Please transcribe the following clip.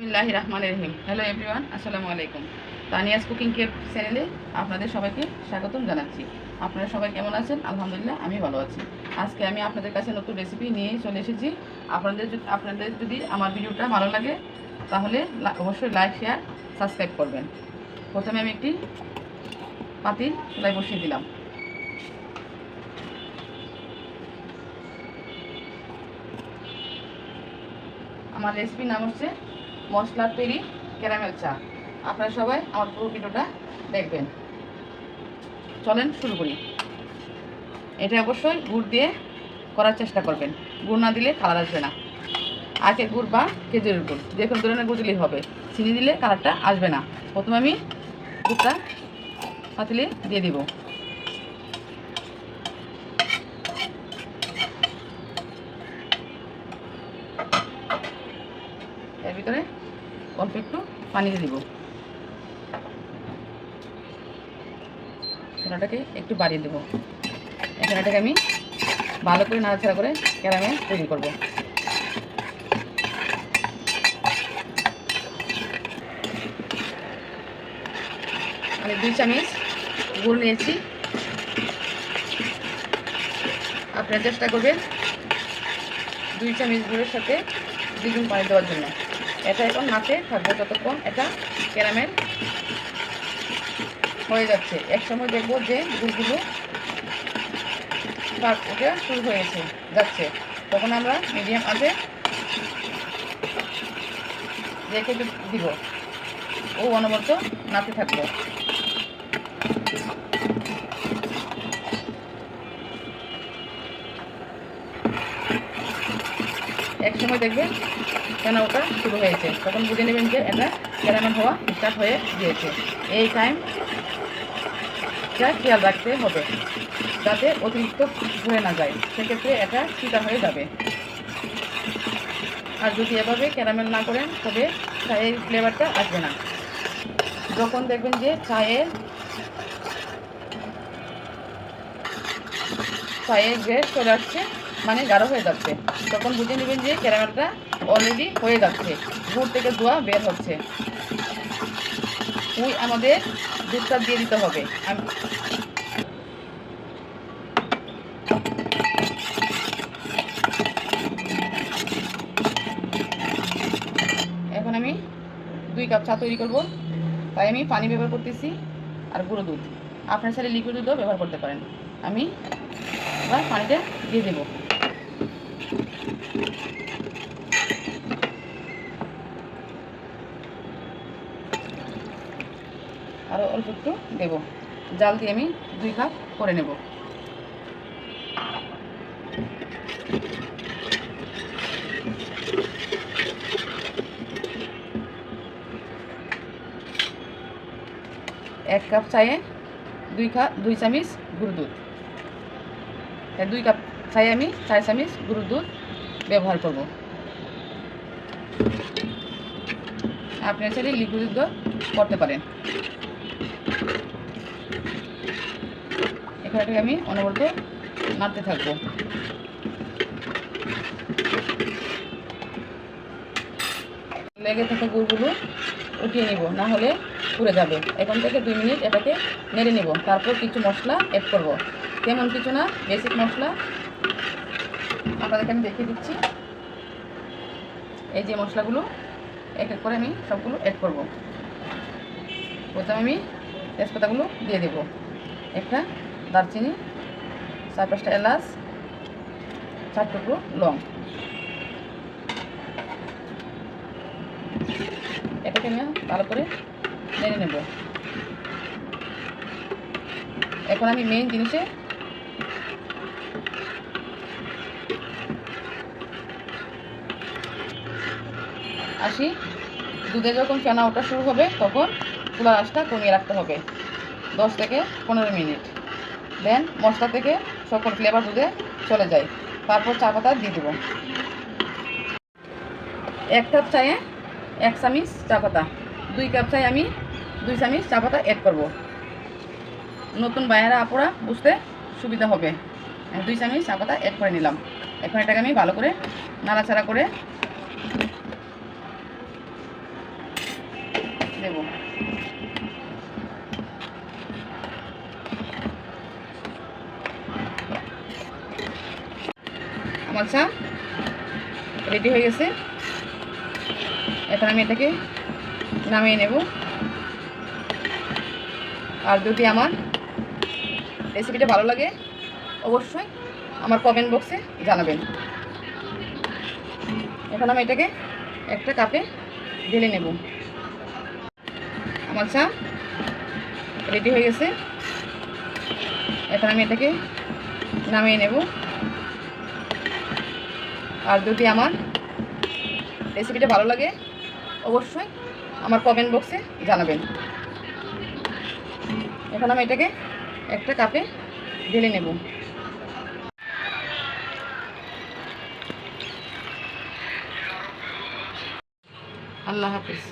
বিসমিল্লাহ রহমান রহিম hello everyone আসসালামু আলাইকুম। তানিয়াস কুকিং কেয়ার চ্যানেলে আপনাদের সবাইকে স্বাগতম জানাচ্ছি। আপনারা সবাই কেমন আছেন? আলহামদুলিল্লাহ, আমি ভালো আছি। আজকে আমি আপনাদের কাছে নতুন রেসিপি নিয়ে চলে এসেছি। আপনাদের আপনাদের যদি আমার ভিডিওটা ভালো লাগে, তাহলে অবশ্যই লাইক শেয়ার সাবস্ক্রাইব করবেন। প্রথমে আমি একটি পাতিল চুলায় বসিয়ে দিলাম। আমার রেসিপির নাম হচ্ছে মশলার তৈরি ক্যারামেল চা। আপনারা সবাই আমার পুরো ভিডিওটা দেখবেন। চলেন শুরু করি। এটা অবশ্যই গুড় দিয়ে করার চেষ্টা করবেন। গুড় না দিলে কালার আসবে না। আখের গুড় বা খেজুরের গুড়, যে কোনো ধরনের গুড় দিলেই হবে। চিনি দিলে কালারটা আসবে না। প্রথমে আমি গুড়টা পাতিলে দিয়ে দিব। অল্প একটু পানি দিব। সোনাটাকে একটু বাড়িয়ে দেবো। এখানেটাকে আমি ভালো করে নাড়াচাড়া করে ক্যারামে তৈরি করব। আমি দুই চামচ গুড় নিয়েছি। আপনারা চেষ্টা করবেন দুই চামচ গুড়ের সাথে দ্বিগুণ পানি দেওয়ার জন্য। এটা এখন নাতে থাকবে ততক্ষণ এটা ক্যারামেল হয়ে যাচ্ছে। এক সময় দেখব যে গুড়গুলো পাক ওটা শুরু হয়েছে, যাচ্ছে। তখন আমরা মিডিয়াম আঁচে রেখে দিব। ও অনবরত নাতে থাকব। এক সময় দেখবেন কেন ওটা শুরু হয়েছে? তখন বুঝে নেবেন যে এটা ক্যারামেল হওয়া স্টার্ট হয়ে গিয়েছে। এই টাইম খেয়াল রাখতে হবে, যাতে অতিরিক্ত ধরে না যায়। সেক্ষেত্রে এটা চিটা হয়ে যাবে। আর যদি এভাবে ক্যারামেল না করেন, তবে চায়ের ফ্লেভারটা আসবে না। যখন দেখবেন যে চায়ের চায়ের গ্রেস চলে আসছে মানে গাঢ় হয়ে যাচ্ছে। তখন বুঝে নেবেন যে ক্যারামেলটা অলরেডি হয়ে যাচ্ছে। গুড় থেকে ধোয়া বের হচ্ছে। ওই আমাদের দুধটা দিয়ে দিতে হবে। এখন আমি দুই কাপ চা তৈরি করব। তাই আমি পানি ব্যবহার করতেছি আর গুঁড়ো দুধ। আপনার সাথে লিকুইড দুধও ব্যবহার করতে পারেন। আমি এবার পানিটা দিয়ে দেবো। আরও অল্প একটু দেবো। জাল দিয়ে আমি দুই কাপ করে নেব। এক কাপ চায়ে দুই কাপ দুই চামচ গুঁড়ো দুধ। দুই কাপ চায়ে আমি চার চামচ গুঁড়ো দুধ ব্যবহার করব। আপনি চাইলে লিকুইড দুধ করতে পারেন। এখানে আমি অনবরত নাড়তে থাকব। লেগে থাকা গুড়গুলো উঠিয়ে নিব, না হলে পুড়ে যাবে। এখন থেকে দুই মিনিট এটাকে নেড়ে নেব, তারপর কিছু মশলা অ্যাড করব। তেমন কিছু না বেসিক মশলা। আপনাদেরকে আমি দেখিয়ে দিচ্ছি। এই যে মশলাগুলো এক এক করে আমি সবগুলো অ্যাড করব। প্রথমে আমি তেজপাতাগুলো দিয়ে দেব। একটা দারচিনি, চার পাঁচটা এলাচ, চার টুকরো লং। এটাকে আমি ভালো করে নেড়ে নেব। এখন আমি মেইন জিনিসে আসি। দুধে যখন ফেনা ওঠা শুরু হবে, তখন চুলার আঁচটা কমিয়ে রাখতে হবে। দশ থেকে পনেরো মিনিট। দেন, মশলা থেকে সকল ফ্লেভার দুধে চলে যায়। তারপর চা পাতা দিয়ে দেবো। এক কাপ চায়ে এক চামিচ চা পাতা। দুই কাপ চায়ে আমি দুই চামিচ চা পাতা অ্যাড করব। নতুন বায়েরা আপুরা বুঝতে সুবিধা হবে। দুই চামিচ চা পাতা অ্যাড করে নিলাম। এখন এটাকে আমি ভালো করে নাড়াচাড়া করে আমার চা রেডি হয়ে গেছে। এখন আমি এটাকে নামিয়ে নেব। আর যদি আমার রেসিপিটা ভালো লাগে, অবশ্যই আমার কমেন্ট বক্সে জানাবেন। এখন আমি এটাকে একটা কাপে ঢেলে নেব। আমার চা রেডি হয়ে গেছে। এখন আমি এটাকে নামিয়ে নেব। আর যদি আমার। রেসিপিটা ভালো লাগে, অবশ্যই আমার কমেন্ট বক্সে জানাবেন। এখন আমি এটাকে একটা কাপে ঢেলে নেব। আল্লাহ হাফিজ।